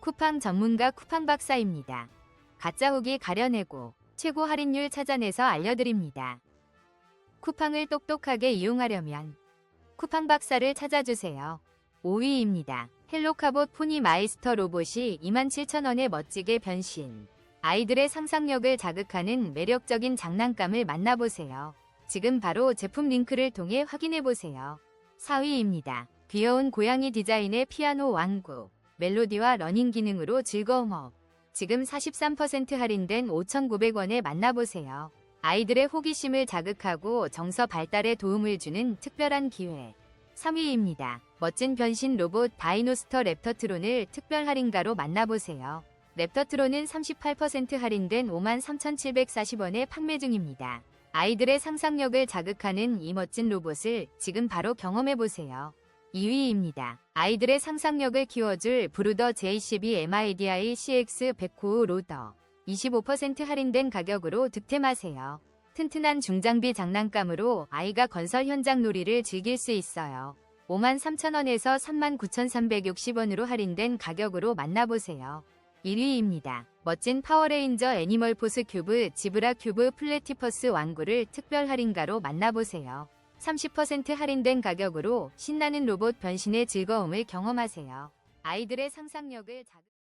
쿠팡 전문가 쿠팡 박사입니다. 가짜 후기 가려내고 최고 할인율 찾아내서 알려드립니다. 쿠팡을 똑똑하게 이용하려면 쿠팡 박사를 찾아주세요. 5위입니다. 헬로카봇 포니 마이스터 로봇이 27,000원에 멋지게 변신. 아이들의 상상력을 자극하는 매력적인 장난감을 만나보세요. 지금 바로 제품 링크를 통해 확인해보세요. 4위입니다. 귀여운 고양이 디자인의 피아노 왕구. 멜로디와 러닝 기능으로 즐거움 업. 지금 43% 할인된 5,900원에 만나보세요. 아이들의 호기심을 자극하고 정서 발달에 도움을 주는 특별한 기회. 3위입니다. 멋진 변신 로봇 다이노스터 랩터 트론을 특별 할인가로 만나보세요. 랩터 트론은 38% 할인된 53,740원에 판매 중입니다. 아이들의 상상력을 자극하는 이 멋진 로봇을 지금 바로 경험해보세요. 2위입니다. 아이들의 상상력을 키워줄 브루더 JCB MIDI CX109 로더. 25% 할인된 가격으로 득템하세요. 튼튼한 중장비 장난감으로 아이가 건설 현장 놀이를 즐길 수 있어요. 53,000원에서 39,360원으로 할인된 가격으로 만나보세요. 1위입니다. 멋진 파워레인저 애니멀 포스 큐브 지브라 큐브 플래티퍼스 왕구를 특별 할인가로 만나보세요. 30% 할인된 가격으로 신나는 로봇 변신의 즐거움을 경험하세요. 아이들의 상상력을 자극